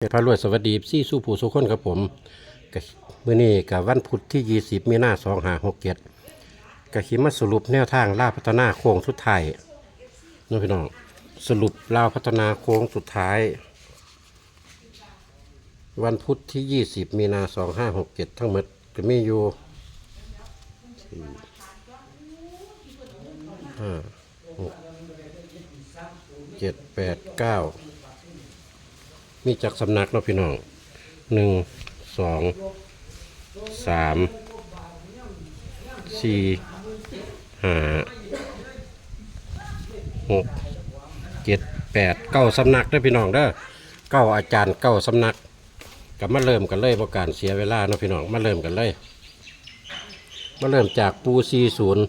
เพชรพารวยสวัสดีซี่สู้ผู้สุคนครับผมกับมื้อนี้กับวันพุธที่ 20 มีนา2567กับขิมาสรุปแนวทางล่าพัฒนาโค้งสุดท้ายน้องพี่น้องสรุปล่าพัฒนาโค้งสุดท้าย วันพุธที่ 20 มีนา2567ทั้งหมดจะมีอยู่ห้าหกเจ็ดแปดเก้า มีจากสำนักเนาะพี่น้องหนึ่งสองสามสี่ห้าหกเจ็ดแปดเก้าสำนักเด้อพี่น้องเด้อเก้าอาจารย์เก้าสำนักกับมาเริ่มกันเลยเพราะการเสียเวลาเนาะพี่น้องมาเริ่มกันเลย มาเริ่มจากปูซีศูนย์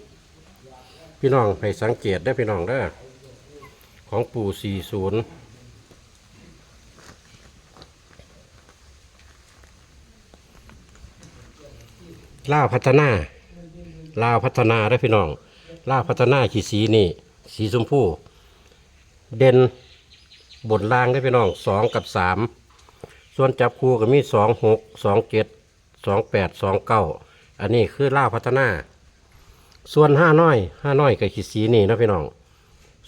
พี่น้องให้สังเกตได้พี่น้องเด้อของปูซีศูนย์ ล่าวพัฒนาลาวพัฒนาได้พี่น้องล่าวพัฒนาขีสีนี่ สีชมพูเด่นบนล่างได้พี่น้องสองกับสามส่วนจับคู่ก็มีสองหกสองเจ็ดสองแปดสองเก้าอันนี้คือล่าวพัฒนา ส่วนห้าน้อยห้าน้อยกับขีสีนี่นะพี่น้อง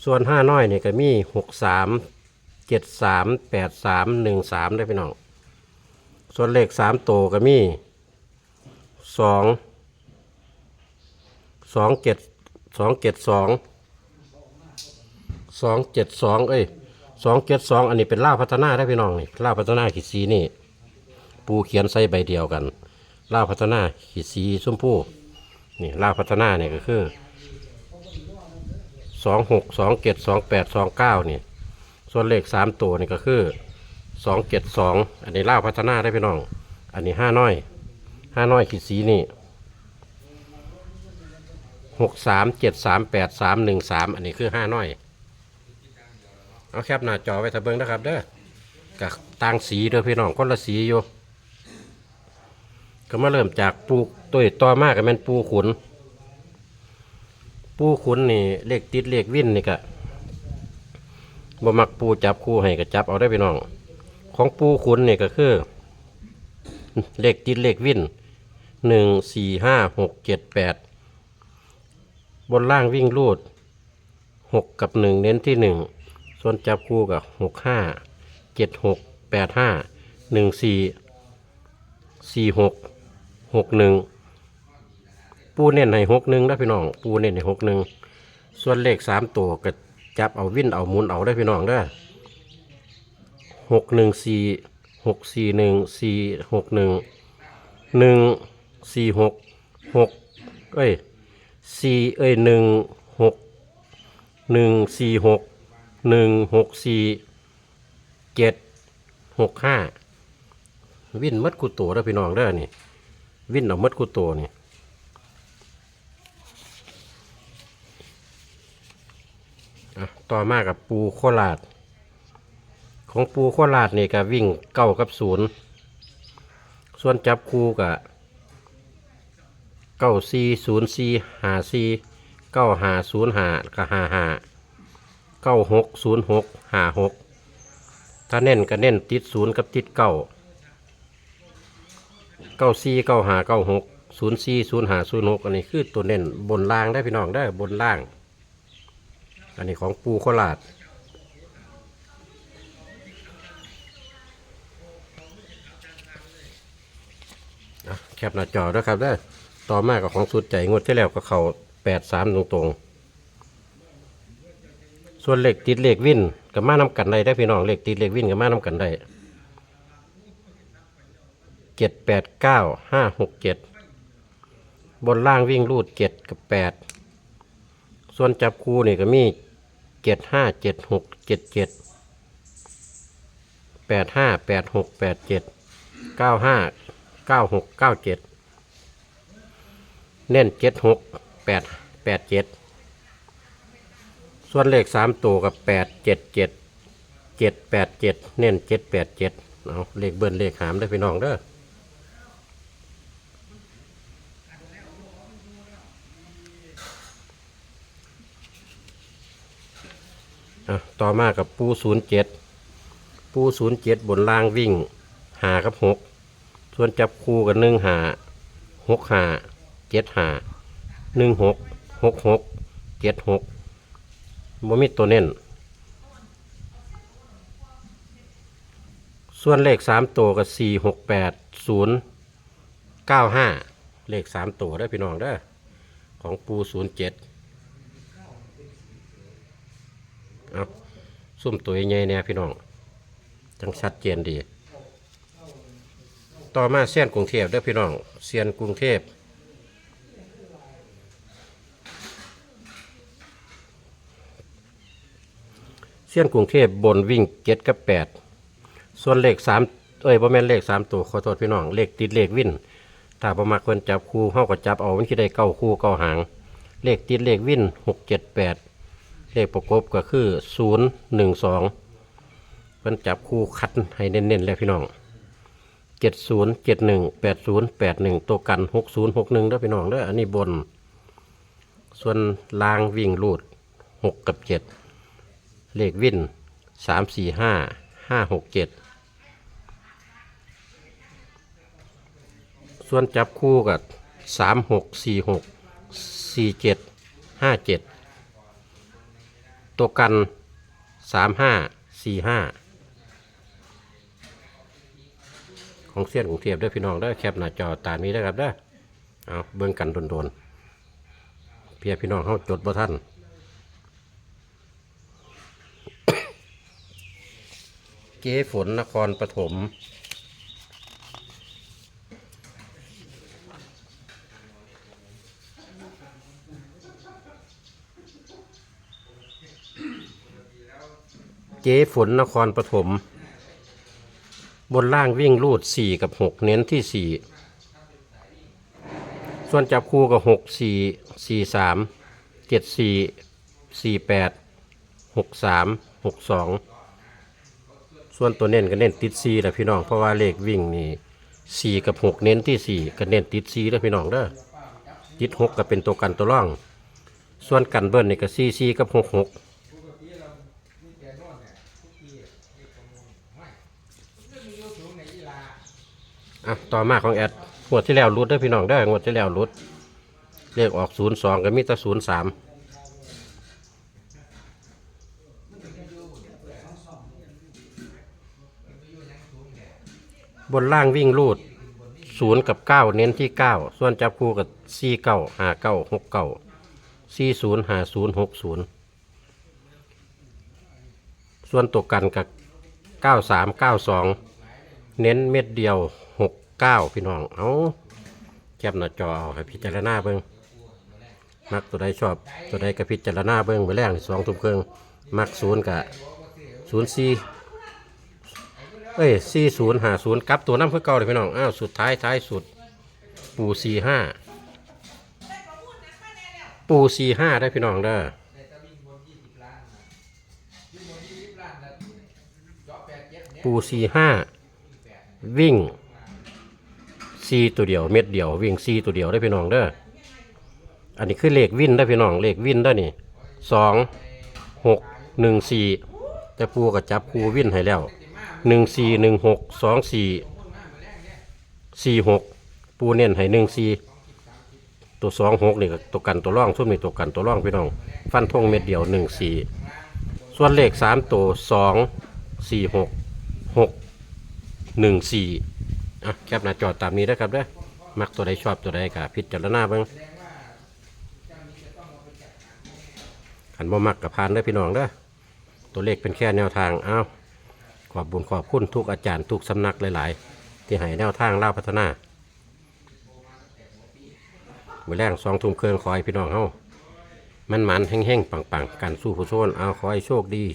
ส่วนห้าน้อยนี่ก็มีหกสามเจ็ดสามแปดสามหนึ่งสามได้พี่น้อง ส่วนเลขสามโตก็มี สองสองเจ็ดสองเจ็ดสองสองเจ็ดสองเอ้ยสองเจ็ดสองอันนี้เป็นล่าวพัฒนาได้พี่น้องนี่ล่าวพัฒนาขีดสีนี่ ปูเขียนใส่ใบเดียวกันล่าวพัฒนาขีดสีชมพูนี่ล่าวพัฒนาเนี่ยก็คือสองหกสองเจ็ดสองแปดสองเก้านี่ส่วนเลขสามตัวนี่ก็คือสองเจ็ดสองอันนี้ล่าวพัฒนาได้พี่น้อง อันนี้ห้าน้อย ห้าน้อยขีดสีนี่หกสามเจ็ดสามแปดสามหนึ่งสามอันนี้คือห้าน้อย เอาแคปหน้าจอไว้ถ้าเบิงนะครับเด้อกับต่างสีเด้อพี่น้องคนละสีอยู่ก็มาเริ่มจากปูตัวต่อมากก็เป็นปูขุน ปูขุนนี่เลขติดเลขวิ่นนี่ก็บ่มักปูจับคู่ให้ก็จับเอาได้พี่น้อง ของปูขุนนี่ก็คือ เลขติดเลขวิ่น หนึ่งสี่ห้าหกเจ็ดแปดบนล่างวิ่งรูดหกกับหนึ่งเน้นที่หนึ่งส่วนจับคู่กับหกห้าเจ็ดหกแปดห้าหนึ่งสี่สี่หกหกหนึ่งปูเน้นให้หกหนึ่งได้พี่น้อง ปูเน้นให้หกหนึ่งส่วนเลขสามตัวก็จับเอาวิ่นเอาหมุนเอาได้พี่น้องได้หกหนึ่งสี่หกสี่หนึ่งสี่หกหนึ่งหนึ่ง สี่หกหกเอ้ยสี่เอ้ยหนึ่งหกหนึ่งสี่หกหนึ่งหกสี่เจ็ดหกห้าวิ่นมัดกุโตแล้วพี่น้องเด้นี่ วิ่นเอามัดกุโตนี่ต่อมากับปูโคราชของปูโคราชนี่ก็วิ่งเก้ากับศูนย์ส่วนจับคู่กับ เก้าสี่ศูนย์สี่หาสี่เก้าหาศูนย์หากับหาหาเก้าหกศูนย์หกหาหกถ้าเน้นก็เน้นติดศูนย์กับติดเก้าเก้าสี่เก้าหาเก้าหกศูนย์สี่ศูนย์หาศูนย์หกอันนี้คือตัวเน้นบนล่างได้พี่น้องได้บนล่าง อันนี้ของปูโคราชแคปหน้าจอด้วยครับได้อ ต่อมากับของสุดใจงวดที่แล้วก็เขาแปดสามตรงๆ ส่วนเหล็กติดเหล็กวิ่นกับมาน้ำกันได้ได้พี่น้องเหล็กติดเหล็กวิ่นกับมาน้ำกันได้เจ็ดแปดเก้าห้าหกเจ็ดบนล่างวิ่งรูดเจ็ดกับแปดส่วนจับคู่นี่ก็มีเจ็ดห้าเจ็ดหกเจ็ดเจ็ดแปดห้าแปดหกแปดเจ็ดเก้าห้าเก้าหกเก้าเจ็ด เน้นเจ็ดหกแปดแปดเจ็ดส่วนเลขสามตัวกับแปดเจ็ดเจ็ดเจ็ดแปดเจ็ดเน้นเจ็ดแปดเจ็ดเอาเลขเบิ้ลเลขหามได้พี่น้องเด้อต่อมากับปูศูนย์เจ็ดปูศูนย์เจ็ดบนล่างวิ่งหากับหกส่วนจับคู่กับหนึ่งหาหกหา เจ็ดห้าหนึ่งหกหกหกเจ็ดหกบ่มีตัวเน้น ส่วนเลขสามตัวกับสี่หกแปดศูนย์เก้าห้าเลขสามตัวได้พี่น้องเด้ของปูศูนย์เจ็ดเอาซุ่มตัวใหญ่ๆเนี่ยพี่น้อง จังชัดเจนดี ต่อมาเสี้ยนกรุงเทพเด้อพี่น้องเสียนกรุงเทพ เสี้ยนกรุงเทพบนวิ่งเจ็ดกับแปดส่วนเลขสามเอ้ยบ่แม่นเลขสามตัวขอโทษพี่น้องเลขติดเลขวิ่นถ้าประมาคนจับคู่เฮาก็จับเอามันสิได้เก้าคู่เก้าหาง เลขติดเลขวิ่นหกเจ็ดแปดเลขประกบก็คือศูนย์หนึ่งสองเพิ่นจับคู่คัดให้เน้นๆแล้วพี่น้องเจ็ดศูนย์เจ็ดหนึ่งแปดศูนย์แปดหนึ่งตัวกันหกศูนย์หกหนึ่งเด้อพี่น้องเด้ออันนี้บน ส่วนลางวิ่งรูดหกกับเจ็ด เลขวินสามสี่ห้าห้าหกเจ็ดส่วนจับคู่กับสามหกสี่หกสี่เจ็ดห้าเจ็ดตัวกันสามห้าสี่ห้าของเสี้ยนกรุงเทพเด้อพี่น้องเด้แคปหน้าจอตามนี้นะครับเด้เอาเบิ่งกันโดนๆเพียพี่น้องเข้าจดบ่ท่าน เจ๊ฝนนครปฐมเจ๊ฝนนครปฐมบนล่างวิ่งรูดสี่กับหกเน้นที่สี่ส่วนจับคู่กับหกสี่สี่สามเจ็ดสี่สี่แปดหก ส่วนตัวเน้นก็เน้นติดสี่แหละพี่น้อง เพราะว่าเลขวิ่งนี่สี่กับหกเน้นที่สี่ก็เน้นติดสี่แล้วพี่น้องเด้อติดหกก็เป็นตัวกันตัวร่อง ส่วนกันเบิ้ลนี่ก็สี่สี่กับหกหกอะต่อมาของแอดงวดที่แล้วรุดได้อพี่น้องได้องวดที่แล้วรุดเลขออกศูนย์สองก็มีแต่ศูนย์สาม บนล่างวิ่งรูดศูนย์กับเก้าเน้นที่เก้าส่วนจับคู่กับสี่เก้าหาเก้าหกเก้าสี่ศูนย์หาศูนย์หกศูนย์ส่วนตัวกันกับเก้าสามเก้าสองเน้นเม็ดเดียวหกเก้าพี่น้อง เอาแคบหน้าจอเอาให้พิจารณาเบิ้งมักตัวใดชอบตัวใดก็พิจารณาเบิ้งไปแรงสองทุ่มครึ่งมักศูนย์กับศูนย์สี่ เอ้ยสี่ศูนย์หาศูนย์กลับตัวน้ำเพื่อเก่าเลยพี่น้อง อ้าว สุดท้ายท้ายสุด ปูสี่ห้า ปูสี่ห้าได้พี่น้องเด้อปูสี่ห้า วิ่งซีตัวเดียว เม็ดเดียว วิ่งซีตัวเดียวได้พี่น้องเด้อ อันนี้คือเลขวินได้พี่น้อง เลขวินได้นี่สองหกหนึ่งสี่แต่ปูก็จับปูวินให้แล้ว หนึ่งสี่หนึ่งหกสองสี่สี่หกปูเน้นให้หนึ่งสี่ตัวสองหกนี่ก็ตัวกันตัวร่องส้มนี่ตัวกันตัวร่องพี่น้อง ฟันทงเม็ดเดียวหนึ่งสี่ส่วนเลขสามตัวสองสี่หกหกหนึ่งสี่อะแคปหน้าจอตามนี้นะครับเด้อมักตัวใดชอบตัวใดกับพิจารณาบ้างขันบ่มักกับพานได้อพี่น้องเด้อตัวเลขเป็นแค่แนวทางอ้าว ขอบบุญขอบคุณทุกอาจารย์ทุกสำนักหลาย ๆ ที่ให้แนวทางเล่าพัฒนามือแรงสองทุ่มเครื่องคอยพี่น้องเฮามันมันแห้งๆปังๆกันสู้ผู้โซนเอาคอยโชคดี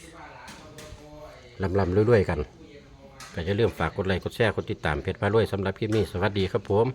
ลำลำๆรวยๆกันก็จะเริ่มฝากกดไลค์กดแชร์กดติดตามเพจพารวยสำหรับคลิปนี้สวัสดีครับผม